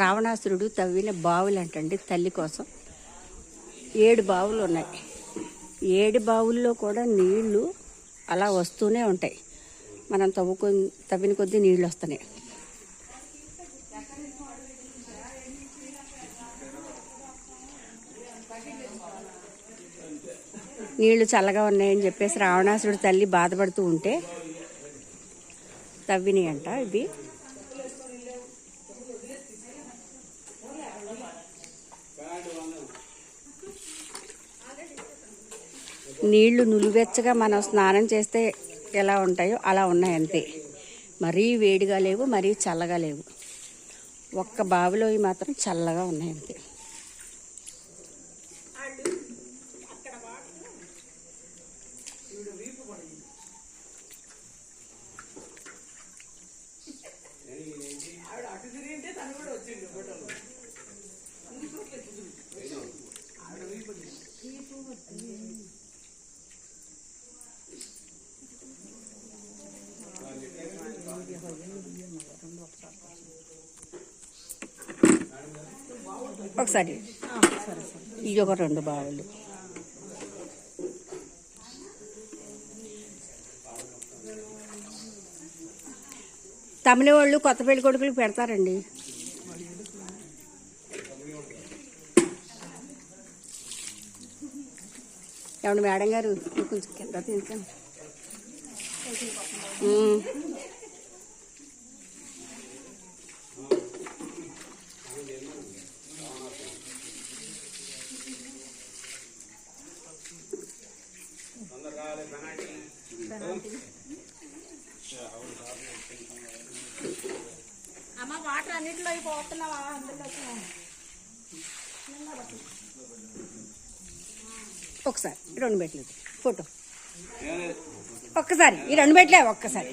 రావణాసురుడు తవ్విన బావులు అంటండి తల్లి కోసం. ఏడు బావులు ఉన్నాయి. ఏడు బావుల్లో కూడా నీళ్ళు అలా వస్తూనే ఉంటాయి. మనం తవ్వుకొ తవ్విన కొద్దీ నీళ్ళు వస్తున్నాయి నీళ్ళు చల్లగా ఉన్నాయని చెప్పేసి రావణాసురుడు తల్లి బాధపడుతూ ఉంటే తవ్వినాయి అంట ఇది నీళ్ళు నులివెచ్చగా మనం స్నానం చేస్తే ఎలా ఉంటాయో అలా ఉన్నాయి అంతే మరీ వేడిగా లేవు మరీ చల్లగా లేవు. ఒక్క బావిలో మాత్రం చల్లగా ఉన్నాయి అంతే ఒకసారి. ఇవి ఒక రెండు బావులు. తమిళ వాళ్ళు కొత్త పెళ్ళి కొడుకులు పెడతారండి. ఏమండి మేడం గారు? కొంచెం కింద తింటాను అమ్మ వాటర్ అన్నింటిలో పోతున్నావా? అందులో ఒకసారి రెండు పెట్టలేదు ఫోటో. ఒక్కసారి ఈ రెండు పెట్టలే ఒక్కసారి.